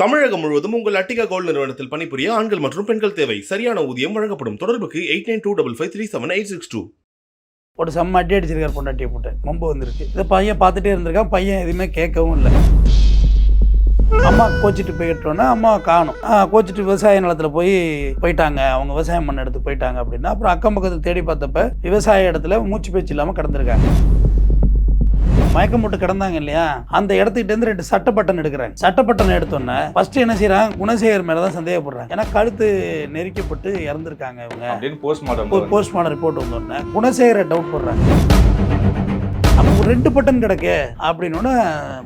தமிழகம் முழுவதும் உங்கள் அட்டிகா கோல்டு நிறுவனத்தில் பணிபுரிய ஆண்கள் மற்றும் பெண்கள் தேவை. சரியான ஊதியம் வழங்கப்படும். தொடர்புக்கு eight nine two double five three seven eight six two. போட்டு செம்ம அடி அடிச்சிருக்கார் பொண்டாட்டியை போட்டு. மொம்பு வந்திருக்கு. இதை பையன் பார்த்துட்டே இருந்திருக்கான். பையன் எதுவுமே கேட்கவும் இல்லை. அம்மா கோச்சிட்டு போயிட்டோன்னா அம்மா காணும். கோச்சிட்டு விவசாய நிலத்தில் போய் போயிட்டாங்க. அவங்க விவசாயம் பண்ண இடத்துக்கு போயிட்டாங்க அப்படின்னா அப்புறம் அக்கம் பக்கத்தில் தேடி பார்த்தப்ப விவசாய இடத்துல மூச்சு பேச்சு இல்லாமல் கிடந்திருக்காங்க. மயக்கம் போட்டு கிடந்தாங்க இல்லையா? அந்த இடத்துக்கிட்ட இருந்து ரெண்டு சட்ட பட்டன் எடுக்கிறாங்க சட்ட பட்டன் எடுத்தோன்னே ஃபர்ஸ்ட் என்ன செய்றாங்க? குணசேகர் மேல தான் சந்தேகப்படுறாங்க. ஏன்னா கழுத்து நெரிக்கப்பட்டு இறந்துருக்காங்க இவங்க. ஒரு போஸ்ட்மார்டம் ரிப்போர்ட் வந்தோடனே. குணசேகரை டவுட் போடுறாங்க. அப்போ ரெண்டு பட்டன் கிடக்கு. அப்படின்னோடனே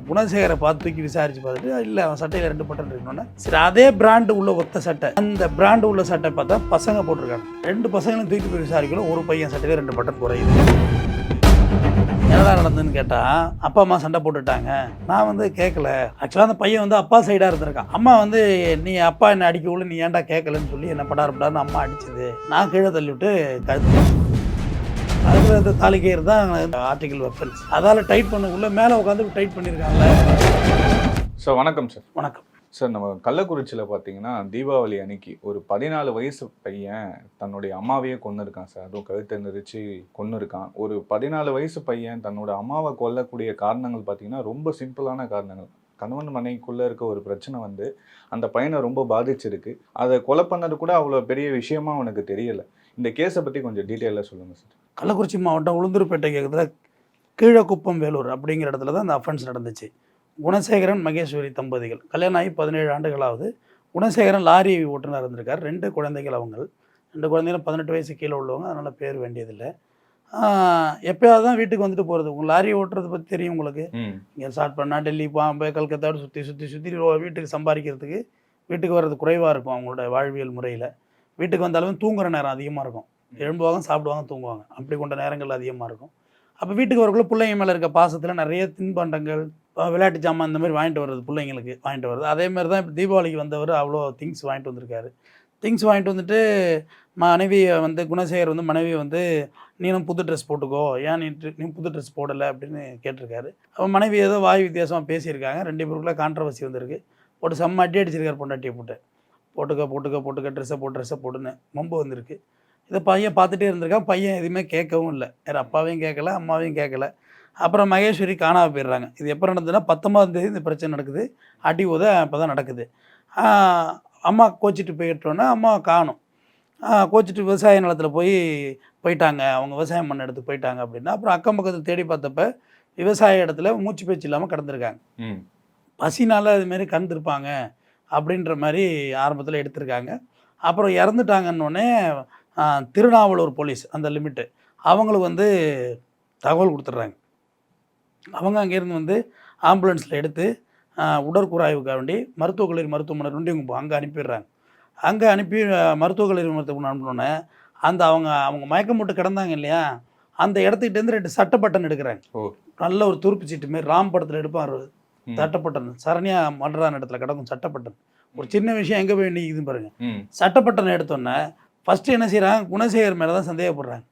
குணசேகரை பார்த்து தூக்கி விசாரிச்சு பார்த்துட்டு இல்லை அவன் சட்டையில் ரெண்டு பட்டன் இருக்கணும்னா சரி அதே பிராண்டு உள்ள ஒத்த சட்டை. அந்த பிராண்டு உள்ள சட்டை பார்த்தா பசங்க போட்டிருக்காங்க. ரெண்டு பசங்களும் தூக்கி போய் விசாரிக்கணும். ஒரு பையன் சட்டையில் ரெண்டு பட்டன் குறையுது. என்னடா நடந்ததுன்னு கேட்டால் அப்பா அம்மா சண்டை போட்டுட்டாங்க. நான் வந்து கேட்கல ஆக்சுவலாக அந்த பையன் வந்து அப்பா சைடாக இருந்திருக்கான். அம்மா வந்து நீ அப்பா என்ன அடிக்க உள்ள நீ ஏன்டா கேட்கலன்னு சொல்லி என்ன படார் படார்னு அம்மா அடிச்சது. நான் கீழே தள்ளி விட்டு கழுத்து அதுக்கு அந்த தாலிக்கையர் தான் ஆர்டிகல் வெப்பன்ஸ் அதால் டைட் பண்ண உள்ள மேலே உட்காந்து டைட் பண்ணியிருக்காங்கல்ல சார் வணக்கம் சார் வணக்கம். சார் நம்ம கள்ளக்குறிச்சியில் பார்த்தீங்கன்னா தீபாவளி அன்னைக்கு ஒரு பதினாலு வயசு பையன் தன்னுடைய அம்மாவையே கொன்று இருக்கான் சார் அதுவும் கழுத்தை நெரிச்சு கொன்று இருக்கான் ஒரு பதினாலு வயசு பையன் தன்னோட அம்மாவை கொல்லக்கூடிய காரணங்கள் பார்த்தீங்கன்னா ரொம்ப சிம்பிளான காரணங்கள். கணவன் மனைவிக்குள்ளே இருக்க ஒரு பிரச்சனை வந்து அந்த பையனை ரொம்ப பாதிச்சிருக்கு. அதை கொலை பண்ணது கூட அவ்வளோ பெரிய விஷயமா அவனுக்கு தெரியலை. இந்த கேஸை பற்றி கொஞ்சம் டீட்டெயிலாக சொல்லுங்கள் சார் கள்ளக்குறிச்சி மாவட்டம் உளுந்தூர்பேட்டை கேட்குறதுல கீழக்குப்பம் வேலூர் அப்படிங்கிற இடத்துல தான் அந்த அஃபென்ஸ் நடந்துச்சு. குணசேகரன் மகேஸ்வரி தம்பதிகள். கல்யாணம் ஆகி பதினேழு ஆண்டுகளாவது. குணசேகரன் லாரி ஓட்டுநர் இருந்திருக்கார். ரெண்டு குழந்தைகள் அவங்க. ரெண்டு குழந்தைகளும் பதினெட்டு வயசு கீழே உள்ளவங்க. அதனால் பேர் வேண்டியதில்லை. எப்போயாவது தான் வீட்டுக்கு வந்துட்டு போகிறது உங்கள் லாரி ஓட்டுறதை பற்றி தெரியும் உங்களுக்கு. இங்கே ஸ்டார்ட் பண்ணால் டெல்லி பாம்பே கல்கத்தாவோட சுற்றி சுற்றி சுற்றி வீட்டுக்கு சம்பாதிக்கிறதுக்கு வீட்டுக்கு வர்றது குறைவாக இருக்கும் அவங்களோட வாழ்வியல் முறையில். வீட்டுக்கு வந்தாலும் தூங்குற நேரம் அதிகமாக இருக்கும். எழும்புவாங்க சாப்பிடுவாங்க தூங்குவாங்க. அப்படி கொண்ட நேரங்கள் அதிகமாக இருக்கும். அப்போ வீட்டுக்கு வரக்குள்ள பிள்ளைங்க மேலே இருக்க பாசத்தில் நிறைய தின்பண்டங்கள் விளையாட்டு ஜாமான் இந்த மாதிரி வாங்கிட்டு வர்றது பிள்ளைங்களுக்கு வாங்கிட்டு வர்றது. அதே மாதிரி தான் இப்போ தீபாவளிக்கு வந்தவர் அவ்வளோ திங்ஸ் வாங்கிட்டு வந்திருக்காரு. திங்ஸ் வாங்கிட்டு வந்துட்டு மனைவியை வந்து குணசேகர் வந்து மனைவியை வந்து நீனும் புது ட்ரெஸ் போட்டுக்கோ. ஏன் நீ நீ புது ட்ரெஸ் போடலை? அப்படின்னு கேட்டிருக்காரு. அவன் மனைவி ஏதோ வாய் வித்தியாசமாக பேசியிருக்காங்க. ரெண்டு பேருக்குள்ளே கான்ட்ரவர்சி வந்திருக்கு. போட்டு செம்ம அடி அடிச்சிருக்காரு பொண்டாட்டியை போட்டு. போட்டுக்க போட்டுக்க போட்டுக்க ட்ரெஸ்ஸை போட்டு ட்ரெஸ்ஸை போட்டுன்னு மொம்பு வந்திருக்கு. இதை பையன் பார்த்துட்டே இருந்திருக்கான். பையன் எதுவுமே கேட்கவும் இல்லை. வேறு அப்பாவையும் கேட்கல அம்மாவையும் கேட்கல. அப்புறம் மகேஸ்வரி காணாம போயிடுறாங்க. இது எப்போ நடந்ததுன்னா பத்தொன்பதாம் தேதி இந்த பிரச்சனை நடக்குது. அடி உத அப்போ தான் நடக்குது அம்மா கோச்சிட்டு போயிட்டோன்னா அம்மா காணும். கோச்சிட்டு விவசாய நிலத்தில் போய் போயிட்டாங்க. அவங்க விவசாயம் பண்ண இடத்துக்கு போயிட்டாங்க அப்படின்னா அப்புறம் அக்கம் பக்கத்தில் தேடி பார்த்தப்ப விவசாய இடத்துல மூச்சு பேச்சு இல்லாமல் கிடந்திருக்காங்க. பசினால அதுமாரி கறந்துருப்பாங்க அப்படின்ற மாதிரி ஆரம்பத்தில் எடுத்திருக்காங்க. அப்புறம் இறந்துட்டாங்கன்னொடனே திருநாவலூர் போலீஸ் அந்த லிமிட்டு. அவங்களுக்கு வந்து தகவல் கொடுத்துட்றாங்க. அவங்க அங்கேருந்து வந்து ஆம்புலன்ஸில் எடுத்து உடற்கூறாய்வுக்காக வேண்டி மருத்துவக் கல்லூரி மருத்துவமனை ரெண்டு அங்கே அனுப்பிடுறாங்க. அங்கே அனுப்பி மருத்துவக் கல்லூரி மருத்துவமனை அனுப்பினோடனே அந்த அவங்க அவங்க மயக்கம் போட்டு கிடந்தாங்க இல்லையா? அந்த இடத்துக்கிட்ட இருந்து ரெண்டு சட்ட பட்டன் எடுக்கிறாங்க. நல்ல ஒரு துருப்பு சீட்டு மாரி ராம் படத்தில் எடுப்பார். சட்டப்பட்டன் சரண்யா மன்றான இடத்துல கிடக்கும் சட்டப்பட்டன் ஒரு சின்ன விஷயம் எங்கே போய் நிற்குதுன்னு பாருங்க. சட்டப்பட்டன் எடுத்தோன்னே ஃபஸ்ட்டு என்ன செய்கிறாங்க குணசேகர் மேலே தான் சந்தேகப்படுறாங்க.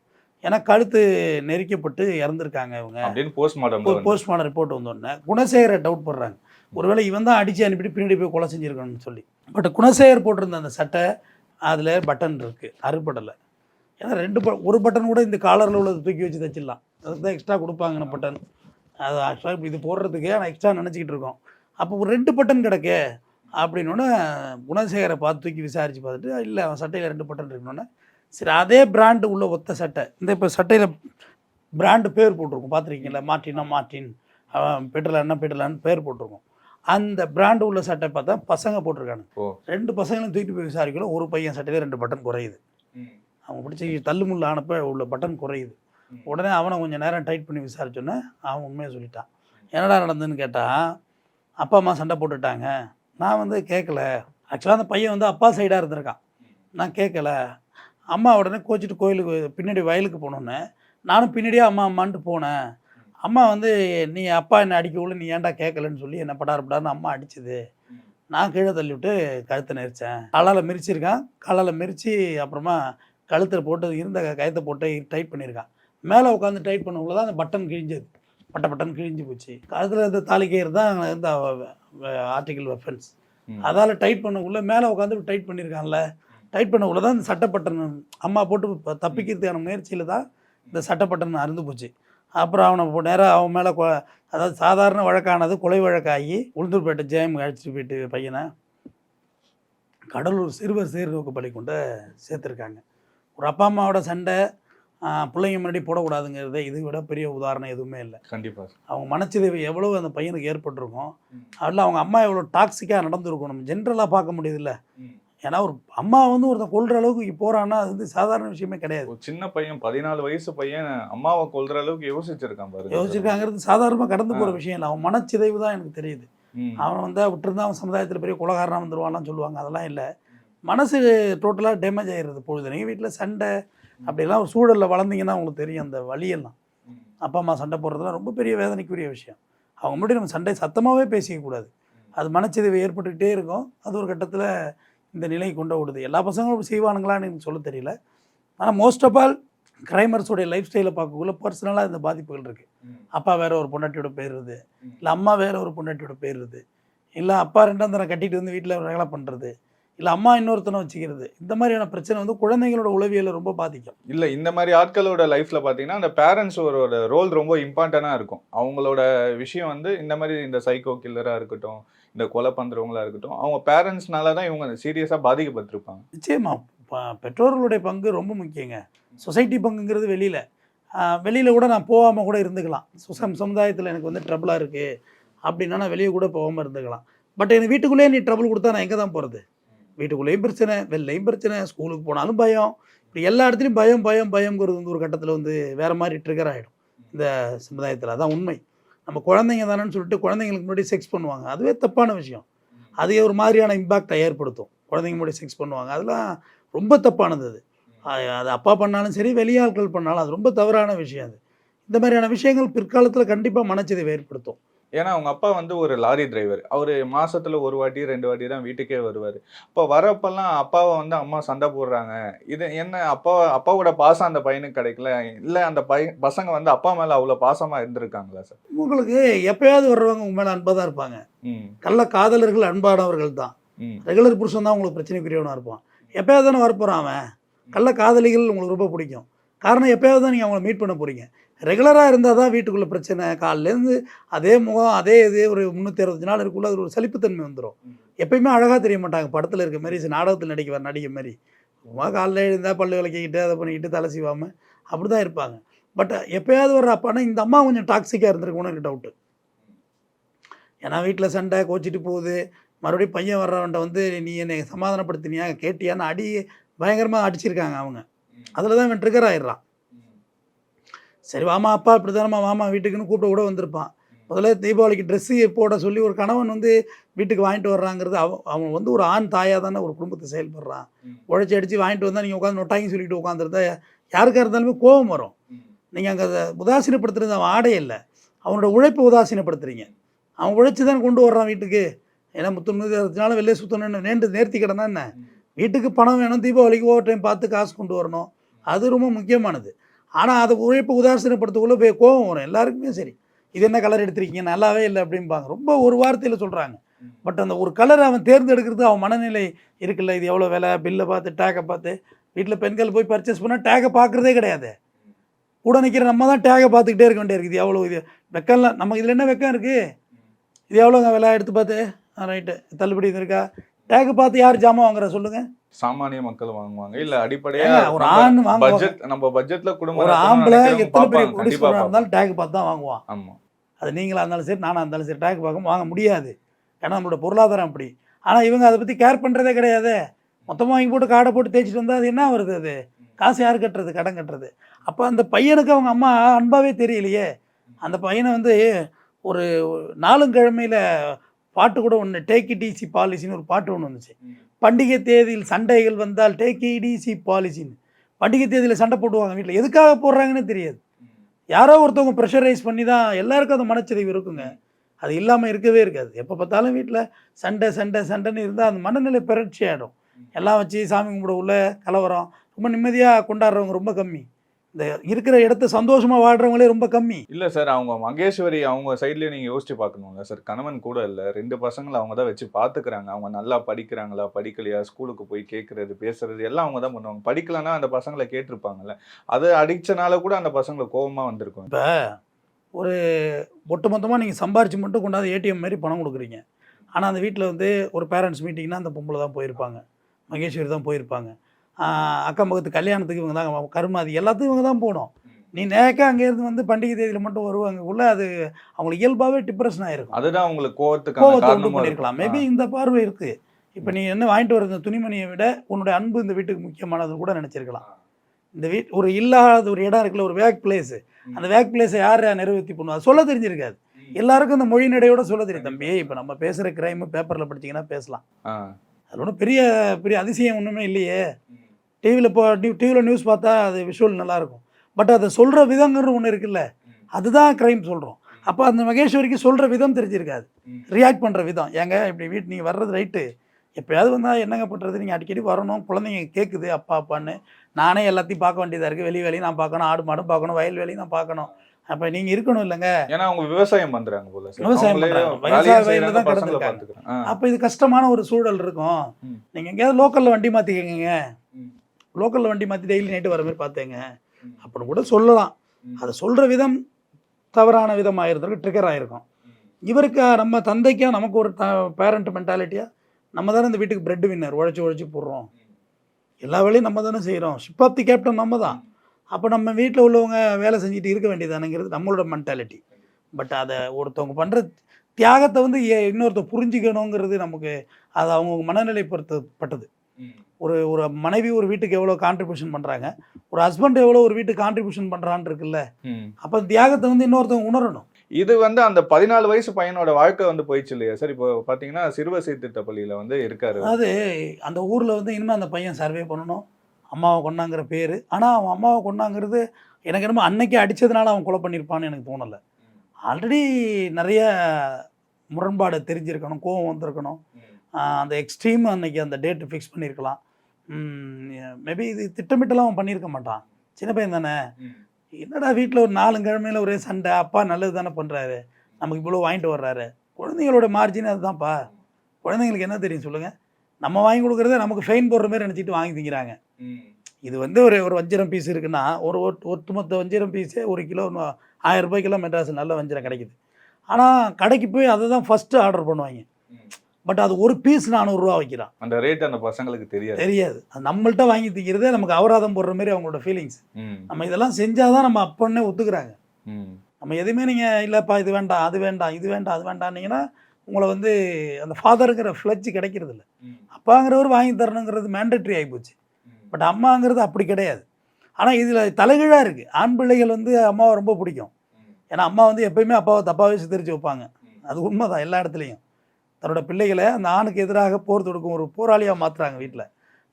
ஏன்னா கழுத்து நெரிக்கப்பட்டு இறந்துருக்காங்க இவங்க. அப்படின்னு போஸ்ட்மார்ட்டம் ஒரு போஸ்ட்மார்டம் ரிப்போர்ட் வந்தோடனே குணசேகரை டவுட் பண்ணுறாங்க ஒருவேளை இவன் தான் அடித்து அனுப்பிட்டு பின்னாடி போய் கொலை செஞ்சுருக்கணும்னு சொல்லி. பட் குணசேகர் போட்டிருந்த அந்த சட்டை அதில் பட்டன் இருக்குது அறுபடலை. ஏன்னா ரெண்டு ப ஒரு பட்டன் கூட இந்த காலரில் உள்ளதை தூக்கி வச்சு தைச்சிடலாம். அதுக்கு தான் எக்ஸ்ட்ரா கொடுப்பாங்கன்னு பட்டன் அது ஆக்சுவலாக இது போடுறதுக்கே ஆனால் எக்ஸ்ட்ரா நினச்சிக்கிட்டு இருக்கோம். அப்போ ஒரு ரெண்டு பட்டன் கிடக்கே. அப்படின்னோடனே குணசேகரை பார்த்து தூக்கி விசாரித்து பார்த்துட்டு இல்லை அவன் சட்டையில் ரெண்டு பட்டன் இருக்கணுன்னே சரி அதே பிராண்டு உள்ள ஒத்த சட்டை. இந்த இப்போ சட்டையில் பிராண்டு பேர் போட்டிருக்கும். பார்த்துருக்கீங்களா மார்ட்டினா மார்ட்டின் பெட்ரலான்னா பெட்ரலான்னு பேர் போட்டிருக்கும். அந்த பிராண்டு உள்ள சட்டை பார்த்தா பசங்க போட்டிருக்காங்க ஓ. ரெண்டு பசங்களும் தூக்கிட்டு போய் விசாரிக்கணும். ஒரு பையன் சட்டையில் ரெண்டு பட்டன் குறையுது. அவன் பிடிச்சி தள்ளுமுள்ள ஆனப்ப உள்ள பட்டன் குறையுது. உடனே அவனை கொஞ்சம் நேரம் டைட் பண்ணி விசாரிச்சோன்னே அவன் உண்மையை சொல்லிட்டான். என்னடா நடந்ததுன்னு கேட்டால் அப்பா அம்மா சண்டை போட்டுட்டாங்க. நான் வந்து கேட்கல ஆக்சுவலாக அந்த பையன் வந்து அப்பா சைடாக இருந்திருக்கான். நான் கேட்கல அம்மா உடனே கோச்சிட்டு கோயிலுக்கு பின்னாடி வயலுக்கு போனோன்னே நானும் பின்னாடியே அம்மா அம்மான்ட்டு போனேன். அம்மா வந்து நீ அப்பா என்ன அடிக்க உள்ள நீ ஏன்டா கேட்கலன்னு சொல்லி என்ன படார் படார்னு அம்மா அடிச்சது. நான் கீழே தள்ளி விட்டு கழுத்தை நெரிச்சேன். காலால் மிரிச்சிருக்கான். காலால் மிரிச்சு அப்புறமா கழுத்தில் போட்டு இருந்த கயத்தை போட்டு டைட் பண்ணியிருக்கான் மேலே உட்காந்து டைட் பண்ணக்குள்ள தான் அந்த பட்டன் கிழிஞ்சது. பட்ட பட்டன் கிழிஞ்சு போச்சு. அதில் இந்த தாலிக்கயிறு தான் இந்த ஆர்டிகல் வெஃபன்ஸ் ம். அதால் டைட் பண்ணக்குள்ள மேலே உட்காந்து டைட் பண்ணியிருக்கான்ல டைட் பண்ணக்குள்ள தான் இந்த சட்டப்பட்டன் அம்மா போட்டு தப்பிக்கிறதுக்கான முயற்சியில் தான் இந்த சட்டப்பட்டன் அருந்து போச்சு. அப்புறம் அவனை நேராக அவன் மேலே அதாவது சாதாரண வழக்கானது கொலை வழக்காகி உளுந்தூர்பேட்டை ஜெயம் அழைச்சிட்டு போயிட்டு பையனை கடலூர் சிறுவர் சீர்நோக்கு பள்ளிக்கூண்ட சேர்த்துருக்காங்க. ஒரு அப்பா அம்மாவோட சண்டை பிள்ளைங்க முன்னாடி போடக்கூடாதுங்கிறத இதை விட பெரிய உதாரணம் எதுவுமே இல்லை. கண்டிப்பா சார். அவங்க மனச்சிதைவு எவ்வளோ அந்த பையனுக்கு ஏற்பட்டிருக்கும். அதில் அவங்க அம்மா எவ்வளோ டாக்ஸிக்காக நடந்திருக்கும் நம்ம ஜென்ரலாக பார்க்க முடியுதுல்ல. ஏன்னா ஒரு அம்மா வந்து ஒருத்தன் கொள்கிற அளவுக்கு போகிறான்னா அது வந்து சாதாரண விஷயமே கிடையாது. ஒரு சின்ன பையன் பதினாலு வயசு பையன் அம்மாவை கொல்ற அளவுக்கு யோசிச்சிருக்கான் பாருங்க. யோசிச்சிருக்காங்கிறது சாதாரணமாக கடந்து போகிற விஷயம் இல்லை. அவன் மனச்சிதைவு தான் எனக்கு தெரியுது. அவன் வந்து விட்டுருந்தா அவன் சமுதாயத்தில் பெரிய குலகாரனாக வந்துருவான்லாம் சொல்லுவாங்க. அதெல்லாம் இல்லை. மனசு டோட்டலாக டேமேஜ் ஆகிடுது பொழுது. நீங்கள் வீட்டில் சண்டை அப்படிலாம் ஒரு சூழலில் வளர்ந்தீங்கன்னா உங்களுக்கு தெரியும் அந்த வழியெல்லாம். அப்பா அம்மா சண்டை போடுறதுலாம் ரொம்ப பெரிய வேதனைக்குரிய விஷயம். அவங்க முன்னாடி நம்ம சண்டை சத்தமாகவே பேசிக்க கூடாது. அது மனச்சிதைவு ஏற்பட்டுக்கிட்டே இருக்கும். அது ஒரு கட்டத்தில் இந்த நிலை கொண்டு விடுது. எல்லா பசங்களும் செய்வானுங்களான்னு எனக்கு சொல்ல தெரியல. ஆனால் மோஸ்ட் ஆஃப் ஆல் கிரைமர்ஸோடைய லைஃப் ஸ்டைலை பார்க்கக்குள்ள பர்சனலாக இந்த பாதிப்புகள் இருக்குது. அப்பா வேற ஒரு பொண்டாட்டியோட போயிடுறது. இல்லை அம்மா வேற ஒரு பொண்டாட்டியோட போயிடுறது இல்லை அப்பா ரெண்டாம் தரம் கட்டிட்டு வந்து வீட்டில் ரகலை பண்ணுறது இல்லை அம்மா இன்னொருத்தனை வச்சுக்கிறது. இந்த மாதிரியான பிரச்சனை வந்து குழந்தைங்களோட உளவியலை ரொம்ப பாதிக்கும். இல்ல இந்த மாதிரி ஆட்களோட லைஃப்ல பாத்தீங்கன்னா அந்த பேரண்ட்ஸ் ஒரு ரோல் ரொம்ப இம்பார்ட்டண்டா இருக்கும். அவங்களோட விஷயம் வந்து இந்த மாதிரி இந்த சைக்கோ கில்லரா இருக்கட்டும் இந்த கொலை பண்ணுறவங்களா இருக்கட்டும் அவங்க பேரண்ட்ஸ்னால தான் இவங்க சீரியஸாக பாதிக்கப்பட்டிருப்பாங்க. நிச்சயமா. பெற்றோர்களுடைய பங்கு ரொம்ப முக்கியங்க. சொசைட்டி பங்குங்கிறது வெளியில். வெளியில் கூட நான் போகாமல் கூட இருந்துக்கலாம். சுசம் சமுதாயத்தில் எனக்கு வந்து ட்ரபிளாக இருக்குது அப்படின்னா நான் வெளியே கூட போகாமல் இருந்துக்கலாம். பட் எனக்கு வீட்டுக்குள்ளேயே நீ ட்ரபிள் கொடுத்தா நான் எங்கே தான் போகிறது வீட்டுக்குள்ளேயும் பிரச்சனை வெளிலையும் பிரச்சனை ஸ்கூலுக்கு போனாலும் பயம். இப்படி எல்லா இடத்துலையும் பயம் பயம் பயங்கிறது வந்து ஒரு கட்டத்தில் வந்து வேறு மாதிரி ட்ரிகர் ஆகிடும் இந்த சமுதாயத்தில். அதான் உண்மை. நம்ம குழந்தைங்க தானேன்னு சொல்லிட்டு குழந்தைங்களுக்கு முன்னாடி செக்ஸ் பண்ணுவாங்க. அதுவே தப்பான விஷயம். அதே ஒரு மாதிரியான இம்பாக்டை ஏற்படுத்தும். குழந்தைங்க முன்னாடி செக்ஸ் பண்ணுவாங்க. அதெல்லாம் ரொம்ப தப்பானது அது. அது அப்பா பண்ணாலும் சரி வெளியாட்கள் பண்ணாலும் அது ரொம்ப தவறான விஷயம் அது. இந்த மாதிரியான விஷயங்கள் பிற்காலத்தில் கண்டிப்பாக மனச்சிதைவை ஏற்படுத்தும். ஏன்னா அவங்க அப்பா வந்து ஒரு லாரி டிரைவர் அவர் மாசத்துல ஒரு வாட்டி ரெண்டு வாட்டி தான் வீட்டுக்கே வருவார். இப்போ வரப்பெல்லாம் அப்பாவை வந்து அம்மா சண்டை போடுறாங்க. இது என்ன அப்பா அப்பாவோட பாசம் அந்த பையனுக்கு கிடைக்கல. இல்லை அந்த பையன் பசங்க வந்து அப்பா மேல அவ்வளோ பாசமா இருந்திருக்காங்களா சார்? உங்களுக்கு எப்பயாவது வர்றவங்க உங்க மேலே அன்பாக தான் இருப்பாங்க. கள்ள காதலர்கள் அன்பானவர்கள் தான். ரெகுலர் புருஷன் தான் உங்களுக்கு பிரச்சனைக்குரியவனாக இருப்பான். எப்பயாவது தானே வரப்போகிறான் அவன். கள்ள காதலிகள் உங்களுக்கு ரொம்ப பிடிக்கும். காரணம் எப்பயாவது தான் நீங்கள் அவங்கள மீட் பண்ண போகிறீங்க ரெகுலராக இருந்தால் தான் வீட்டுக்குள்ளே பிரச்சனை. காலிலேருந்து அதே முகம் அதே இது ஒரு முந்நூற்றி அறுபத்தஞ்சு நாள் இருக்குள்ள அது ஒரு சலிப்புத்தன்மை வந்துடும் எப்பயுமே அழகாக தெரிய மாட்டாங்க. படத்தில் இருக்க மாதிரி நாடகத்தில் நடிக்க வர நடிகை மாதிரி சும்மா காலைல எழுந்தா பல்லு விளக்கிக்கிட்டு அதை பண்ணிக்கிட்டு தலை சீவாமல் அப்படி தான் இருப்பாங்க. பட் எப்பயாவது வர்ற அப்பானா இந்த அம்மா கொஞ்சம் டாக்ஸிக்காக இருந்திருக்கும்னு எனக்கு டவுட்டு. ஏன்னா வீட்டில் சண்டை கோச்சிட்டு போகுது. மறுபடியும் பையன் வர்றவன்ட்ட வந்து நீ என்னை சமாதானப்படுத்தினியா? கேட்டியான்னு அடி பயங்கரமாக அடிச்சிருக்காங்க அவங்க. அதில் தான் இவன் ட்ரிகர் ஆயிடுறான். சரி வாமா அப்பா இப்படி தானம்மா வாமா வீட்டுக்குன்னு கூப்பிட கூட வந்திருப்பான். முதல்ல தீபாவளிக்கு ட்ரெஸ்ஸு போட சொல்லி ஒரு கணவன் வந்து வீட்டுக்கு வாங்கிட்டு வர்றாங்கிறது அவன் அவன் வந்து ஒரு ஆண் தாயாக தானே ஒரு குடும்பத்தை செயல்படுறான். உழைச்சி அடித்து வாங்கிட்டு வந்தால் நீங்கள் உட்காந்து நொட்டாங்கன்னு சொல்லிட்டு உட்காந்துருந்தா யாருக்காக இருந்தாலுமே கோபம் வரும். நீங்கள் அங்கே அதை உதாசீனப்படுத்துறது அவன் ஆடை இல்லை. அவனோட உழைப்பை உதாசீனப்படுத்துறீங்க. அவன் உழைச்சி தான் கொண்டு வர்றான் வீட்டுக்கு. ஏன்னா முத்தொண்ணூறு வெளியே சுற்றணும்னு நேர்ந்து நேர்த்தி கிடந்தா என்ன? வீட்டுக்கு பணம் வேணும் தீபாவளிக்கு ஓவர் டைம் பார்த்து காசு கொண்டு வரணும். அது ரொம்ப முக்கியமானது. ஆனால் அதை உழைப்பு உதாசீனப்படுத்தக்குள்ளே போய் கோபம் வரும். எல்லாருக்குமே சரி. இது என்ன கலர் எடுத்திருக்கீங்க? நல்லாவே இல்லை அப்படிம்பாங்க. ரொம்ப ஒரு வார்த்தையில் சொல்கிறாங்க பட் அந்த ஒரு கலர் அவன் தேர்ந்தெடுக்கிறது அவன் மனநிலை இருக்குல்ல. இது எவ்வளோ விலை? பில்லை பார்த்து டேக்கை பார்த்து. வீட்டில் பெண்கள் போய் பர்ச்சேஸ் பண்ணால் டேக்கை பார்க்குறதே கிடையாது. கூட நிற்கிற நம்ம தான் டேக்கை பார்த்துக்கிட்டே இருக்க வேண்டியிருக்குது இது எவ்வளோ இது? வெக்கம்லாம் நமக்கு இதில் என்ன வெக்கம் இருக்குது இது எவ்வளோங்க விலை? எடுத்து பார்த்து. ரைட்டு தள்ளுபடி இருக்கா? டேக்கை பார்த்து யார் ஜாமான் வாங்குறா சொல்லுங்கள் சாமானிய மக்கள் வாங்குவாங்க. இல்ல அடிப்படையா ஒரு ஆண். பட்ஜெட் நம்ம பட்ஜெட்ல குடும்பம் ஒரு ஆம்பளை எத்தனை பெரிய பார்ப்பாங்க. இருந்தாலும் டேக் பார்த்து தான் வாங்குவான். ஆமா. அது நீங்களா இருந்தாலும் சரி நானாக இருந்தாலும் சரி டேக் பார்க்க வாங்க முடியாது. ஏன்னா நம்மளோட பொருளாதாரம் அப்படி. ஆனால் இவங்க அதை பற்றி கேர் பண்ணுறதே கிடையாது. மொத்தமாக வாங்கி போட்டு காடை போட்டு தேய்ச்சிட்டு வந்தால் அது என்ன வருது அது? காசு யார் கட்டுறது? கடன் கட்டுறது. அப்போ அந்த பையனுக்கு அவங்க அம்மா அன்பாவே தெரியலையே. அந்த பையனை வந்து ஒரு நாலுங்கிழமையில் பாட்டு கூட ஒன்று டேக் டிசி பாலிசின்னு ஒரு பாட்டு ஒன்று வந்துச்சு. பண்டிகை தேதியில் சண்டைகள் வந்தால் டேக் டிசி பாலிசின்னு பண்டிகை தேதியில் சண்டை போடுவாங்க வீட்டில் எதுக்காக போடுறாங்கன்னு தெரியாது. யாரோ ஒருத்தவங்க ப்ரெஷரைஸ் பண்ணி தான் எல்லாருக்கும் அந்த மனச்சிதைவு இருக்குங்க. அது இல்லாமல் இருக்கவே இருக்காது. எப்போ பார்த்தாலும் வீட்டில் சண்டை சண்டை சண்டைன்னு இருந்தால் அந்த மனநிலை பெறட்சி ஆகிடும் எல்லாம் வச்சு சாமி கும்பிட உள்ள கலவரம் ரொம்ப நிம்மதியாக கொண்டாடுறவங்க ரொம்ப கம்மி. இந்த இருக்கிற இடத்த சந்தோஷமா வாழ்றவங்களே ரொம்ப கம்மி. இல்ல சார் அவங்க மகேஸ்வரி அவங்க சைட்லயே நீங்க யோசிச்சு பார்க்கணும்ல சார். கணவன் கூட இல்ல. ரெண்டு பசங்களை அவங்க தான் வச்சு பாத்துக்கிறாங்க. அவங்க நல்லா படிக்கிறாங்களா படிக்கலையா ஸ்கூலுக்கு போய் கேட்கறது பேசுறது எல்லாம் அவங்க தான் பண்ணுவாங்க. படிக்கலன்னா அந்த பசங்களை கேட்டிருப்பாங்கல்ல. அது அடிச்சனால கூட அந்த பசங்களை கோவமா வந்திருக்கும். இப்போ ஒரு ஒட்டுமொத்தமாக நீங்கள் சம்பாரிச்சு மட்டும் கொண்டாந்து ஏடிஎம் மாதிரி பணம் கொடுக்குறீங்க. ஆனால் அந்த வீட்டில் வந்து ஒரு பேரண்ட்ஸ் மீட்டிங்னா அந்த பொம்பளை தான் போயிருப்பாங்க. மகேஸ்வரி தான் போயிருப்பாங்க. அக்கம் பக்கத்து கல்யாணத்துக்கு இவங்க தான் கருமாதி எல்லாத்துக்கும் இவங்க தான் போகணும். நீ நேக்கா அங்கேருந்து வந்து பண்டிகை தேதியில் மட்டும் வருவாங்க உள்ள அது அவங்களுக்கு இயல்பாகவே டிப்ரெஷன் ஆயிருக்கும். அதுதான் உங்களுக்கு கோவத்துக்கான கோவத்தை உண்டு பண்ணியிருக்கலாம் மேபி இந்த பார்வை இருக்கு. இப்போ நீ என்ன வாங்கிட்டு வர இந்த துணிமணியை விட உன்னுடைய அன்பு இந்த வீட்டுக்கு முக்கியமானதுன்னு கூட நினச்சிருக்கலாம். இந்த வீட் ஒரு இல்லாத ஒரு இடம் இருக்குல்ல ஒரு வேக் பிளேஸ் அந்த வேக் பிளேஸை யார் நிறைவேற்றி பண்ணுவா அது சொல்ல தெரிஞ்சிருக்காது. எல்லாருக்கும் இந்த மொழி நடையோட சொல்ல தெரியும். தம்பி இப்போ நம்ம பேசுகிற கிரைம் பேப்பரில் படிச்சீங்கன்னா பேசலாம். அதில் ஒன்றும் பெரிய பெரிய அதிசயம் ஒன்றுமே இல்லையே. டிவியில் இப்போ டிவியில் நியூஸ் பார்த்தா அது விஷுவல் நல்லாயிருக்கும். பட் அதை சொல்கிற விதங்கிறது ஒன்று இருக்குல்ல அதுதான் கிரைம் சொல்கிறோம் அப்போ அந்த மகேஸ்வரிக்கு சொல்கிற விதம் தெரிஞ்சிருக்காது. ரியாக்ட் பண்ணுற விதம். ஏங்க இப்படி வீட்டு நீங்கள் வர்றது ரைட்டு எப்போயாவது வந்தால் என்னங்க பண்ணுறது நீங்கள் அடிக்கடி வரணும். குழந்தைங்க கேட்குது அப்பா அப்பான்னு. நானே எல்லாத்தையும் பார்க்க வேண்டியதாக இருக்குது வெளி வேலையும் நான் பார்க்கணும். ஆடு மாடும் பார்க்கணும். வயல் வேலையும் நான் பார்க்கணும். அப்போ நீங்கள் இருக்கணும் இல்லைங்க. ஏன்னா அவங்க விவசாயம் பண்றாங்க போல விவசாயம் விவசாய வயல்ல தான் கிடந்திருக்காங்க. அப்போ இது கஷ்டமான ஒரு சூழல் இருக்கும். நீங்கள் எங்கேயாவது லோக்கலில் வண்டி மாற்றிக்கங்க. லோக்கலில் வண்டி மாற்றி டெய்லி நைட்டு வர மாதிரி பார்த்தேங்க. அப்படின்னு கூட சொல்லலாம். அதை சொல்கிற விதம் தவறான விதம் ஆயிருந்திருக்கு ட்ரிகர் ஆயிருக்கும். இவருக்கு நம்ம தந்தைக்கா நமக்கு ஒரு த பேரண்ட் மென்டாலிட்டியாக நம்ம தானே இந்த வீட்டுக்கு பிரெட் வின்னர் உழைச்சி உழைச்சி போடுறோம். எல்லா வேலையும் நம்ம தானே செய்கிறோம் ஷிப் ஆஃப் தி கேப்டன் நம்ம தான். அப்போ நம்ம வீட்டில் உள்ளவங்க வேலை செஞ்சுட்டு இருக்க வேண்டியதானுங்கிறது நம்மளோட மென்டாலிட்டி பட் அதை ஒருத்தவங்க பண்ணுற தியாகத்தை வந்து ஏ- இன்னொருத்தர் புரிஞ்சுக்கணுங்கிறது நமக்கு அது அவங்க மனநிலை பொறுத்தப்பட்டது ஒரு ஒரு மனைவி ஒரு வீட்டுக்கு எவ்வளோ கான்ட்ரிபியூஷன் பண்ணுறாங்க ஒரு ஹஸ்பண்ட் எவ்வளோ ஒரு வீட்டுக்கு கான்ட்ரிபியூஷன் பண்ணுறான்னு இருக்குல்ல. அப்போ தியாகத்தை வந்து இன்னொருத்தவங்க உணரணும். இது வந்து அந்த பதினாலு வயசு பையனோட வாழ்க்கை வந்து போயிடுச்சு இல்லையா? சார் இப்போ பாத்தீங்கன்னா சிறுவ சீர்திருத்த பள்ளியில வந்து இருக்காரு. அதாவது அந்த ஊரில் வந்து இனிமேல் அந்த பையன் சர்வே பண்ணணும். அம்மாவை கொண்டாங்கிற பேர். ஆனால் அவன் அம்மாவை கொண்டாங்கிறது எனக்கு என்னமோ அன்னைக்கு அடித்ததுனால அவன் கொலை பண்ணியிருப்பான்னு எனக்கு தோணலை. ஆல்ரெடி நிறைய முரண்பாடு தெரிஞ்சிருக்கணும் கோவம் வந்திருக்கணும். அந்த எக்ஸ்ட்ரீம் அன்னைக்கு அந்த டேட்டு ஃபிக்ஸ் பண்ணியிருக்கலாம் மேபி இது திட்டமிட்டெல்லாம் அவன் பண்ணியிருக்க மாட்டான். சின்ன பையன் தானே. என்னடா வீட்டில் ஒரு நாலு கிழமையில ஒரே சண்டை அப்பா நல்லது தானே பண்ணுறாரு நமக்கு இவ்வளோ வாங்கிட்டு வர்றாரு. குழந்தைங்களோட மார்ஜின் அதுதான்ப்பா. குழந்தைங்களுக்கு என்ன தெரியும் சொல்லுங்கள் நம்ம வாங்கி கொடுக்குறத நமக்கு ஃபைன் போடுற மாதிரி நினச்சிட்டு வாங்கி திங்கிறாங்க. இது வந்து ஒரு ஒரு வஞ்சிரம் பீஸ் இருக்குன்னா ஒரு ஒட்டு- ஒட்டுமொத்த வஞ்சிரம் பீஸே ஒரு கிலோ ஆயிரம் ரூபாய்க்கெல்லாம் மெட்ராஸ் நல்ல வஞ்சிரம் கிடைக்குது. ஆனால் கடைக்கு போய் அதை தான் ஃபஸ்ட்டு ஆர்டர் பண்ணுவாங்க பட் அது ஒரு பீஸ் நானூறுரூவா வைக்கிறான். அந்த ரேட் அந்த பசங்களுக்கு தெரியாது. தெரியாது. அது நம்மள்ட்ட வாங்கி திங்கிறதே நமக்கு அபராதம் போடுற மாதிரி அவங்களோட ஃபீலிங்ஸ். நம்ம இதெல்லாம் செஞ்சால் தான் நம்ம அப்பன்னே ஒத்துக்கிறாங்க. நம்ம எதுவுமே நீங்கள் இல்லைப்பா இது வேண்டாம் அது வேண்டாம் இது வேண்டாம் அது வேண்டாம்னீங்கன்னா உங்களை வந்து அந்த ஃபாதருங்கிற ஃப்ளட்ஜ் கிடைக்கிறது இல்ல அப்பாங்கிறவர் வாங்கி தரணுங்கிறது மேண்டட்ரி ஆகிப்போச்சு பட் அம்மாங்கிறது அப்படி கிடையாது. ஆனால் இதில் தலைகீழாக இருக்குது ஆண் பிள்ளைகள் வந்து அம்மாவை ரொம்ப பிடிக்கும். ஏன்னா அம்மா வந்து எப்பயுமே அப்பாவை தப்பாகவே சித்தரித்து வைப்பாங்க. அது உண்மைதான் எல்லா இடத்துலையும். தன்னோட பிள்ளைகளை அந்த ஆணுக்கு எதிராக போர் தொடுக்கும் ஒரு போராளியாக மாற்றுறாங்க வீட்டில்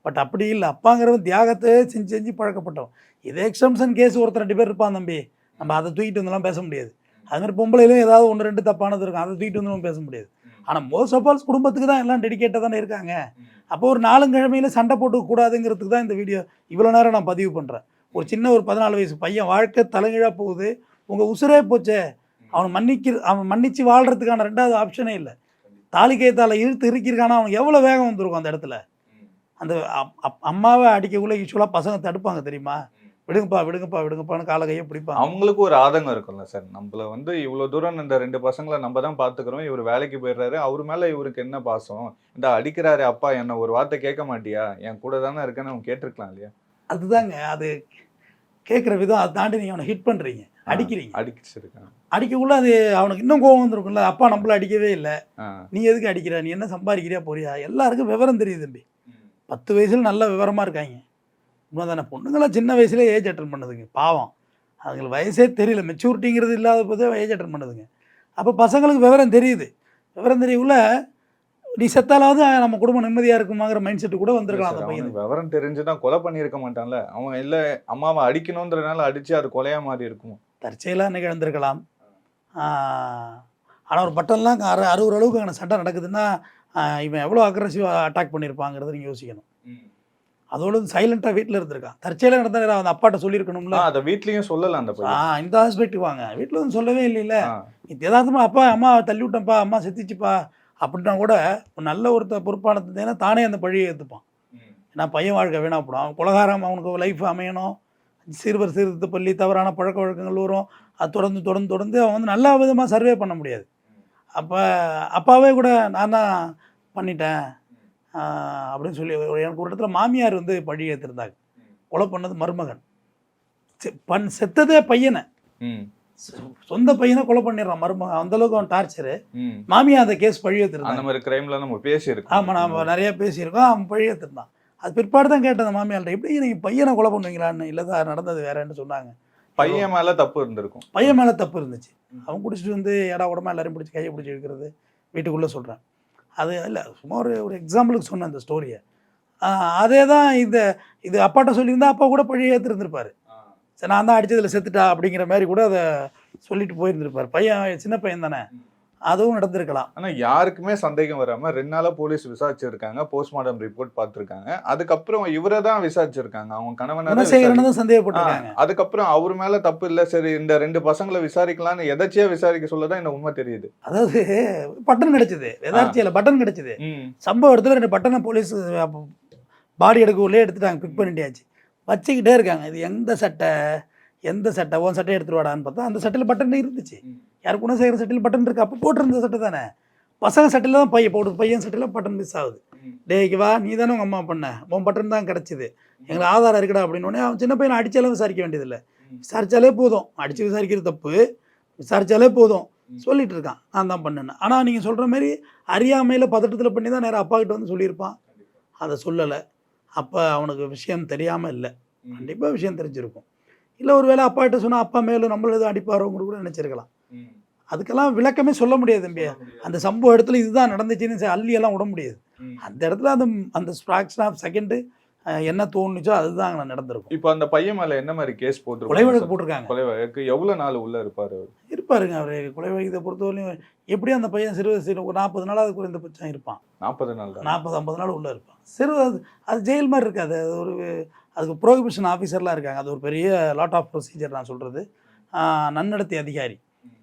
பட் அப்படி இல்லை. அப்பாங்கிறவன் தியாகத்தை செஞ்சு செஞ்சு பழக்கப்பட்டோம் இதே எக்ஸம்ஷன் கேஸ் ஒருத்தர் ரெண்டு பேர் இருப்பான் தம்பி. நம்ம அதை தூக்கிட்டு வந்தெல்லாம் பேச முடியாது. அது மாதிரி பொம்பளையிலும் ஏதாவது ஒன்று ரெண்டு தப்பானது இருக்கும். அதை தூக்கிட்டு வந்து பேச முடியாது. ஆனால் மோஸ்ட் ஆஃப் ஆல்ஸ் குடும்பத்துக்கு தான் எல்லாம் டெடிகேட்டாக தானே இருக்காங்க. அப்போ ஒரு நாலுங்கிழமையில சண்டை போட்டுக்க கூடாதுங்கிறதுக்கு தான் இந்த வீடியோ இவ்வளோ நேரம் நான் பதிவு பண்ணுறேன் ஒரு சின்ன ஒரு பதினாலு வயசு பையன் வாழ்க்கை தலைகீழாக போகுது. உங்கள் உசுரே போச்சே. அவனை மன்னிக்கிற அவன் மன்னிச்சு வாழ்கிறதுக்கான ரெண்டாவது ஆப்ஷனே இல்லை. தாலிக்கையத்தால் இழுத்து இருக்கிருக்கானா அவனுக்கு எவ்வளோ வேகம் வந்திருக்கும் அந்த இடத்துல? அந்த அம்மாவை அடிக்கக்குள்ள யூஸ்வலாக பசங்க தடுப்பாங்க தெரியுமா? விடுங்கப்பா விடுங்கப்பா விடுங்கப்பான்னு கால கையை பிடிப்பாங்க. அவங்களுக்கு ஒரு ஆதங்கம் இருக்கும்ல சார். நம்மள வந்து இவ்வளவு தூரம் இந்த ரெண்டு பசங்களை நம்ம தான் பாத்துக்கிறோம். இவர் வேலைக்கு போயிடுறாரு. அவர் மேல இவருக்கு என்ன பாசம்? இந்த அடிக்கிறாரு அப்பா என்ன ஒரு வார்த்தை கேட்க மாட்டியா? என் கூட தானே இருக்கேன்னு அவன் கேட்டிருக்கலாம் இல்லையா? அதுதாங்க அது கேட்குற விதம் அதை தாண்டி நீங்கள் அவனை ஹிட் பண்ணுறீங்க அடிக்கிறீங்க. அடிச்சிருக்கான் அடிக்கக்குள்ள அது அவனுக்கு இன்னும் கோவம் வந்திருக்கும்ல. அப்பா நம்மள அடிக்கவே இல்லை. நீ எதுக்கு அடிக்கிற? நீ என்ன சம்பாதிக்கிறியா போறியா? எல்லாருக்கும் விவரம் தெரியுது தம்பி. பத்து வயசுல நல்ல விவரமாக இருக்காங்க. உண்மைதானே பொண்ணுங்களாம் சின்ன வயசுல ஏஜ் அட்டன் பண்ணுதுங்க. பாவம். அதுங்களுக்கு வயசே தெரியல. மெச்சூரிட்டிங்கிறது இல்லாத போதே ஏஜ் அட்டன் பண்ணுதுங்க. அப்போ பசங்களுக்கு விவரம் தெரியுது. விவரம் தெரியக்குள்ள நீ செத்தாலாவது நம்ம குடும்பம் நிம்மதியாக இருக்குமாங்கிற மைண்ட் செட்டு கூட வந்திருக்கலாம் அந்த அவனுக்கு விவரம் தெரிஞ்சுதான் கொலை பண்ணியிருக்க மாட்டான்ல. அவன் இல்ல அம்மாவை அடிக்கணுன்றதுனால அடிச்சு அது கொலையா மாறி இருக்கும் தற்செயலாக நிகழ்ந்திருக்கலாம். ஆனால் ஒரு பட்டன்லாம் அறு அறுபது அளவுக்கு அங்கே சண்டை நடக்குதுன்னா இவன் எவ்வளோ அக்ரஸிவாக அட்டாக் பண்ணியிருப்பாங்கிறத நீங்கள் யோசிக்கணும். அதோட சைலண்ட்டாக வீட்டில் இருந்திருக்கான். தற்செயலாக நடந்த நேரம் அந்த அப்பாட்ட சொல்லியிருக்கணும்ல? அத வீட்லயும் சொல்லல அந்த ஆ இந்த ஹாஸ்பிட்டல் வாங்க. வீட்டில் வந்து சொல்லவே இல்லைல்ல. ஆ, இது யதார்த்தமா அப்பா அம்மா தள்ளி விட்டேன்ப்பா அம்மா செத்துச்சுப்பா அப்படின்னா கூட நல்ல ஒருத்த பொறுப்பானதுன்னா தானே அந்த பழியை ஏற்றுப்பான் ம், நான் பையன் வாழ்க்கை வீணா போடும் அவன் குலகாரம் அவனுக்கு லைஃப் அமையணும். சிறுவர் சீர்திருத்த பள்ளி தவறான பழக்க வழக்கங்கள் வரும். அது தொடர்ந்து தொடர்ந்து தொடர்ந்து அவன் வந்து நல்ல விதமாக சர்வே பண்ண முடியாது. அப்போ அப்பாவே கூட நான் தான் பண்ணிட்டேன். அப்படின்னு சொல்லி எனக்கு ஒரு இடத்துல மாமியார் வந்து பழி ஏற்றிருந்தாங்க கொலை பண்ணது மருமகன். செ- பண் செத்ததே பையனை. சொந்த பையனை கொலை பண்ணிடுறான் மருமகன். அந்த அளவுக்கு அவன் டார்ச்சரு ம். மாமியா அந்த கேஸ் பழி அந்த ஏற்றிருந்தாங்க மாதிரி கிரைம்ல நம்ம பேசியிருக்கோம். ஆமாம் நம்ம நிறைய பேசியிருக்கோம். அவன் பழி ஏற்றிருந்தான் அது பிற்பாடு தான் கேட்டேன் அந்த மாமியார்ட்ட எப்படி நீங்கள் பையனை கொலை பண்ணுவீங்களான்னு? இல்லை சார் நடந்தது வேறேன்னு சொன்னாங்க. பையன் மேல தப்பு இருந்திருக்கும். பையன் மேலே தப்பு இருந்துச்சு. அவன் குடிச்சிட்டு வந்து ஏடா உடம்பா எல்லாரையும் பிடிச்சி கையை பிடிச்சி இழுக்கிறது வீட்டுக்குள்ளே சொல்கிறேன் அது இல்லை சும்மா ஒரு ஒரு எக்ஸாம்பிளுக்கு சொன்னேன் அந்த ஸ்டோரியை அதே தான் இந்த இது அப்பாட்ட சொல்லியிருந்தா அப்பா கூட பழி ஏற்றிருந்திருப்பாரு சரி நான் தான் அடிச்சதுல செத்துட்டா அப்படிங்கிற மாதிரி கூட அதை சொல்லிட்டு போயிருந்திருப்பார். பையன் சின்ன பையன் தானே. அதுவும் நடந்திருக்கலாம். ஆனா யாருக்குமே சந்தேகம் வராம ரெண்டு நாளா போலீஸ் விசாரிச்சிருக்காங்க. போஸ்ட்மார்ட்டம் ரிப்போர்ட் பார்த்திருக்காங்க. அதுக்கப்புறம் இவரை தான் விசாரிச்சிருக்காங்க. அவங்க கணவனை தான் சந்தேகப்பட்டிருக்காங்க. அதுக்கப்புறம் அவர் மேல தப்பு இல்ல. சரி இந்த ரெண்டு பசங்களை விசாரிக்கலாம்னு எதாச்சியா விசாரிக்க சொல்லதான் இந்த உண்மை தெரியுது. அதாவது பட்டன் கிடைச்சது. எதார்த்தியில் பட்டன் கிடைச்சது. ம், சம்பவ இடத்துல ரெண்டு பட்டனை போலீஸ் பாடி எடுக்க உள்ளே எடுத்துட்டாங்க. பிக் பண்ணிட்டியாச்சு வச்சுக்கிட்டே இருக்காங்க. இது எந்த சட்டை? எந்த சட்டை உன் சட்டை எடுத்துட்டு வாடான்னு பார்த்தா அந்த சட்டையில் பட்டன் இருந்துச்சு. யார் குணசேகர சட்டையில் பட்டன் இருக்கு. அப்போ போட்டிருந்த சட்டை தானே? பசங்க சட்டையில் தான் பையன் போடுது பையன் சட்டையில் பட்டன் மிஸ் ஆகுது. டேய்க்கு வா நீ தானே உங்கள் அம்மா பண்ண. உன் பட்டன் தான் கிடச்சிது. எங்களுக்கு ஆதாரம் இருக்குடா அப்படின்னு அவன் சின்ன பையனை அடிச்சாலும் விசாரிக்க வேண்டியதில்லை. ம். விசாரிச்சாலே போதும். அடித்து விசாரிக்கிறது தப்பு. விசாரிச்சாலே போதும். சொல்லிட்டு இருக்கான். நான் தான் பண்ணேன்னு. ஆனால் நீங்கள் சொல்கிற மாதிரி அறியாமையில் பதட்டத்தில் பண்ணி தான் நேராக அப்பா கிட்ட வந்து சொல்லியிருப்பான். அதை சொல்லலை. அப்போ அவனுக்கு விஷயம் தெரியாமல் இல்லை. கண்டிப்பாக விஷயம் தெரிஞ்சிருக்கும். இல்லை ஒரு வேளை அப்பா கிட்ட சொன்னால் அப்பா மேலும் நம்மள எதுவும் அடிப்பாரோங்கிற கூட நினச்சிருக்கலாம். அதுக்கெல்லாம் விளக்கமே சொல்ல முடியாது தம்பி அந்த சம்பவ இடத்துல இதுதான் நடந்துச்சுன்னு அள்ளியெல்லாம் விட முடியாது. அந்த இடத்துல அந்த அந்த ஃப்ராக்ஷன் ஆஃப் செகண்டு என்ன தோணுச்சோ அதுதான் அங்கே நடந்திருக்கும். இப்போ அந்த பையன் மேல என்ன மாதிரி கேஸ் கொலை போட்டு வழக்கு போட்டிருக்காங்க. கொலை வழக்கு. எவ்வளவு நாள் உள்ள இருப்பாரு அவர்? இருப்பாருங்க அவர். கொலை வழக்கத்தை பொறுத்தவரையும் எப்படியும் அந்த பையன் சிறு சிறு ஒரு நாற்பது நாளாவது குறைந்தபட்சம் இருப்பான். நாற்பது நாள் நாற்பது ஐம்பது நாள் உள்ளே இருப்பான். சிறு அது அது ஜெயில் மாதிரி இருக்காது. அது ஒரு அதுக்கு ப்ரோஹிபிஷன் ஆஃபீஸர்லாம் இருக்காங்க. அது ஒரு பெரிய லாட் ஆஃப் ப்ரொசீஜர் நான் சொல்கிறது நன்னடத்தை அதிகாரி.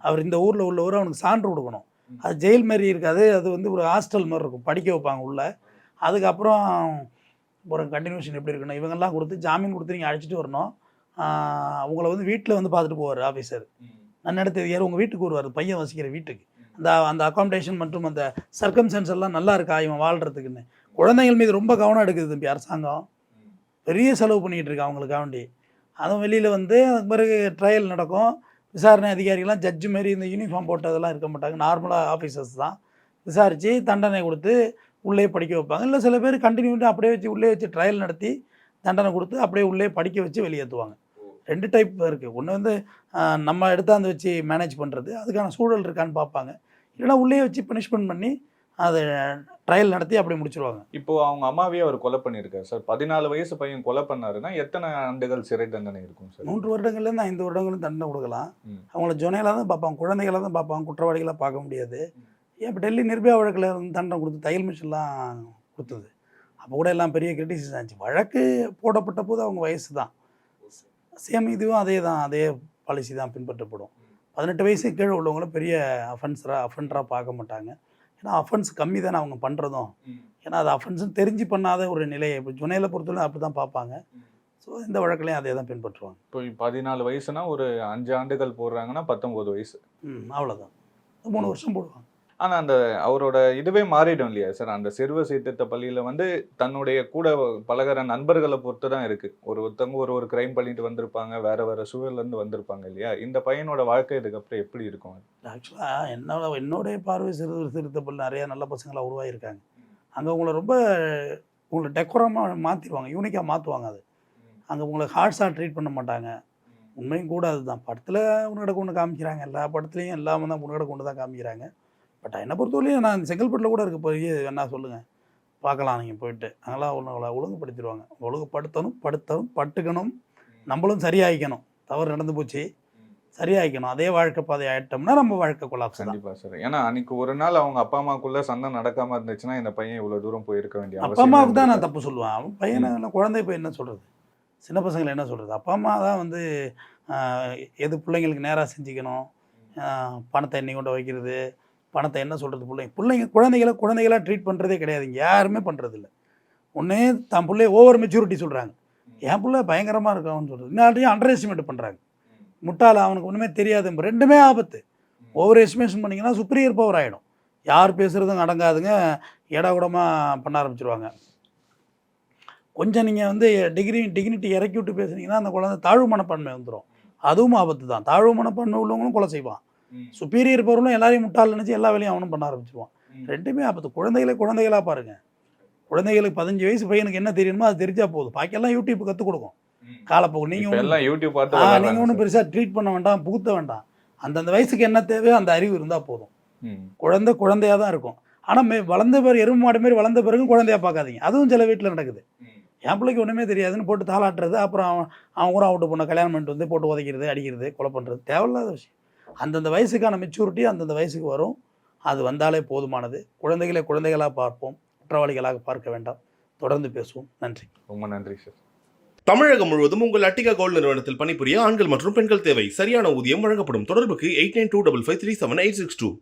அவர் இந்த ஊரில் உள்ளவர் அவனுக்கு சான்று கொடுக்கணும். அது ஜெயில் மாதிரி இருக்காது. அது வந்து ஒரு ஹாஸ்டல் மாதிரி இருக்கும். படிக்க வைப்பாங்க உள்ளே. அதுக்கப்புறம் ஒரு கண்டினியூஷன் எப்படி இருக்கணும் இவங்கெல்லாம் கொடுத்து ஜாமீன் கொடுத்து நீங்கள் அழைச்சிட்டு வரணும். அவங்கள வந்து வீட்டில் வந்து பார்த்துட்டு போவார் ஆஃபீஸர் நன்னடத்தை அதிகாரி உங்கள் வீட்டுக்கு வருவார். பையன் வசிக்கிற வீட்டுக்கு. அந்த அந்த அக்காமடேஷன் மற்றும் அந்த சர்க்கம்சன்ஸ் எல்லாம் நல்லா இருக்கா? இவன் வாழ்கிறதுக்குன்னு குழந்தைகள் மீது ரொம்ப கவனம் எடுக்குது தம்பி அரசாங்கம். பெரிய செலவு பண்ணிக்கிட்டு இருக்கா அவங்களுக்காக வேண்டி அதுவும் வெளியில் வந்து அதுக்கு பிறகு ட்ரையல் நடக்கும். விசாரணை அதிகாரிகள்லாம் ஜட்ஜு மாரி இந்த யூனிஃபார்ம் போட்டதெல்லாம் இருக்க மாட்டாங்க. நார்மலாக ஆஃபீஸர்ஸ் தான். விசாரித்து தண்டனை கொடுத்து உள்ளே படிக்க வைப்பாங்க. இல்லை சில பேர் கண்டினியூட்டி அப்படியே வச்சு உள்ளே வச்சு ட்ரையல் நடத்தி தண்டனை கொடுத்து அப்படியே உள்ளே படிக்க வச்சு வெளியேற்றுவாங்க. ரெண்டு டைப் இருக்குது ஒன்று வந்து நம்ம எடுத்தாந்து வச்சு மேனேஜ் பண்ணுறது அதுக்கான சூழல் இருக்கான்னு பார்ப்பாங்க. இல்லைன்னா உள்ளே வச்சு பனிஷ்மெண்ட் பண்ணி அதை ட்ரையல் நடத்தி அப்படியே முடிச்சிருவாங்க. இப்போ அவங்க அம்மாவையே அவர் கொலை பண்ணியிருக்காரு சார். பதினாலு வயசு பையன் கொலை பண்ணாருன்னா எத்தனை ஆண்டுகள் சிறை தண்டனை இருக்கும் சார்? மூன்று வருடங்கள்லேருந்து ஐந்து வருடங்களும் தண்டனை கொடுக்கலாம். அவங்கள ஜொனையிலாக தான் பார்ப்பாங்க குழந்தைகளை தான் பார்ப்பாங்க குற்றவாளிகளாக பார்க்க முடியாது. ஏன் இப்போ டெல்லி நிர்பயா வழக்கில் வந்து தண்டனை கொடுத்து தையல் மிஷின்லாம் கொடுத்தது. அப்போ கூட எல்லாம் பெரிய கிரிட்டிசிஸ் ஆச்சு. வழக்கு போடப்பட்ட போது அவங்க வயசு தான். சேம் இதுவும் அதே தான் அதே பாலிசி தான் பின்பற்றப்படும். பதினெட்டு வயசு கீழே உள்ளவங்கள பெரிய அஃபென்ஸராக அஃபெண்டராக பார்க்க மாட்டாங்க. ஏன்னா அஃபென்ஸ் கம்மி தானே அவங்க பண்ணுறதும் ஏன்னா அது அஃபென்ஸ்னு தெரிஞ்சு பண்ணாத ஒரு நிலையை இப்போ ஜுனையில் பொறுத்தவரை அப்படி தான் பார்ப்பாங்க ஸோ இந்த வழக்குலையும் அதே தான் பின்பற்றுவாங்க. இப்போ பதினாலு வயசுனா ஒரு அஞ்சு ஆண்டுகள் போடுறாங்கன்னா பத்தொன்பது வயசு. ம் அவ்வளோதான் மூணு வருஷம் போடுவாங்க. ஆனால் அந்த அவரோட இதுவே மாறிடும் இல்லையா சார்? அந்த சிறுவ சீர்திருத்த பள்ளியில் வந்து தன்னுடைய கூட பழகிற நண்பர்களை பொறுத்து தான் இருக்குது ஒரு ஒருத்தவங்க ஒரு ஒரு கிரைம் பண்ணிட்டு வந்திருப்பாங்க வேற வேற சூழல்லேருந்து வந்திருப்பாங்க இல்லையா? இந்த பையனோட வாழ்க்கை இதுக்கப்புறம் எப்படி இருக்கும்? ஆக்சுவலாக என்னோட என்னுடைய பார்வை சிறு பள்ளி நிறையா நல்ல பசங்களாக உருவாகியிருக்காங்க அங்கே உங்களை ரொம்ப உங்களை டெக்கோரமாக மாற்றிடுவாங்க யூனிக்காக மாற்றுவாங்க அது. அங்கே உங்களை ஹார்ட்ஸாக ட்ரீட் பண்ண மாட்டாங்க. உண்மையும் கூட அதுதான். படத்தில் உன்னோட கொண்டு காமிக்கிறாங்க எல்லா படத்துலையும் எல்லாமே தான் உன்னோட கொண்டு தான் காமிக்கிறாங்க. பட் என்னை பொறுத்தவரையும் நான் செங்கல்பட்டில் கூட இருக்க போய் என்ன சொல்லுங்கள் பார்க்கலாம் நீங்கள் போயிட்டு. அங்கெல்லாம் உங்களை ஒழுங்குபடுத்திடுவாங்க. ஒழுங்குபடுத்தணும் படுத்தணும் பட்டுக்கணும். நம்மளும் சரியாகிக்கணும் தவறு நடந்து போச்சு. சரியாக்கணும் அதே வாழ்க்கை பாதை ஆயிட்டோம்னா நம்ம வாழ்க்கை கொலாப்ஸ் தான். கண்டிப்பா சார் ஏன்னா அன்னைக்கு ஒரு நாள் அவங்க அப்பா அம்மாக்குள்ள சண்டை நடக்காம இருந்துச்சுன்னா இந்த பையன் இவ்வளவு தூரம் போயிருக்க வேண்டிய அப்பா அம்மாவுக்கு தான் நான். தப்பு சொல்லுவேன். அவன் பையனை குழந்தை போய் என்ன சொல்கிறது சின்ன பசங்களை என்ன சொல்கிறது அப்பா அம்மா தான் வந்து எது பிள்ளைங்களுக்கு நேராக செஞ்சுக்கணும். பணத்தை எண்ணி கொண்டு வைக்கிறது. பணத்தை என்ன சொல்கிறது பிள்ளைங்க பிள்ளைங்க குழந்தைகளை குழந்தைகளாக ட்ரீட் பண்ணுறதே கிடையாதுங்க யாருமே பண்ணுறதில்ல ஒன்றே தான் பிள்ளைய ஓவர் மெச்சூரிட்டி சொல்கிறாங்க என் பிள்ளை பயங்கரமாக இருக்கான்னு சொல்கிறது இன்னும் அண்டர் எஸ்டிமேட் பண்ணுறாங்க முட்டாள் அவனுக்கு ஒன்றுமே தெரியாது. ரெண்டுமே ஆபத்து. ஓவர் எஸ்டிமேஷன் பண்ணிங்கன்னா சுப்ரியர் பவர் ஆகிடும் யார் பேசுகிறதும் அடங்காதுங்க. இடகுடமாக பண்ண ஆரம்பிச்சிருவாங்க. கொஞ்சம் நீங்கள் வந்து டிகிரி டிகினிட்டி இறக்கி விட்டு பேசுனீங்கன்னா அந்த குழந்தை தாழ்வு மனப்பான்மை வந்துடும் அதுவும் ஆபத்து தான் தாழ்வு மனப்பான்மை உள்ளவங்களும் கொலை செய்வான். சுப்பீரியர் பவர்களும் எல்லாரையும் முட்டாள் நினச்சி எல்லா வேலையும் அவனும் பண்ண ஆரம்பிச்சிருவான். ரெண்டுமே ஆபத்து குழந்தைகளை குழந்தைகளாக பாருங்க குழந்தைகளுக்கு பதினஞ்சு வயசு பையனுக்கு என்ன தெரியணுமோ அது தெரிஞ்சா போதும் பாக்கியெல்லாம் யூடியூப் கற்றுக் கொடுக்கும். காலப்போக்கு நீங்கள் எல்லாம் யூடியூப் பார்த்து நீங்கள் ஒன்றும். பெருசாக ட்ரீட் பண்ண வேண்டாம் புகுத்த வேண்டாம் அந்தந்த வயசுக்கு என்ன தேவையோ அந்த அறிவு இருந்தால் போதும். குழந்தை குழந்தையாக தான் இருக்கும் ஆனால் மே வளர்ந்த பிறகு எருமை மாடு மாரி வளர்ந்த பிறகு குழந்தையா பார்க்காதீங்க அதுவும் சில வீட்டில் நடக்குது. என் பிள்ளைக்கு ஒன்றுமே தெரியாதுன்னு போட்டு தாளாட்டுறது அப்புறம் அவன் அவன் கூட அவுட்டு பொண்ணை கல்யாணம் பண்ணிட்டு வந்து போட்டு உதைக்கிறது அடிக்கிறது கொலை பண்ணுறது தேவையில்லாத விஷயம் அந்தந்த வயசுக்கான மெச்சூரிட்டி அந்தந்த வயசுக்கு வரும். அது வந்தாலே போதுமானது. குழந்தைகளை குழந்தைகளாக பார்ப்போம். குற்றவாளிகளாக பார்க்க வேண்டாம். தொடர்ந்து பேசுவோம். நன்றி. ரொம்ப நன்றி சார் தமிழகம் முழுவதும் உங்கள் அட்டிகா கோல்டு நிறுவனத்தில் பணிபுரிய ஆண்கள் மற்றும் பெண்கள் தேவை. சரியான ஊதியம் வழங்கப்படும். தொடர்புக்கு eight nine two double five three seven eight six two.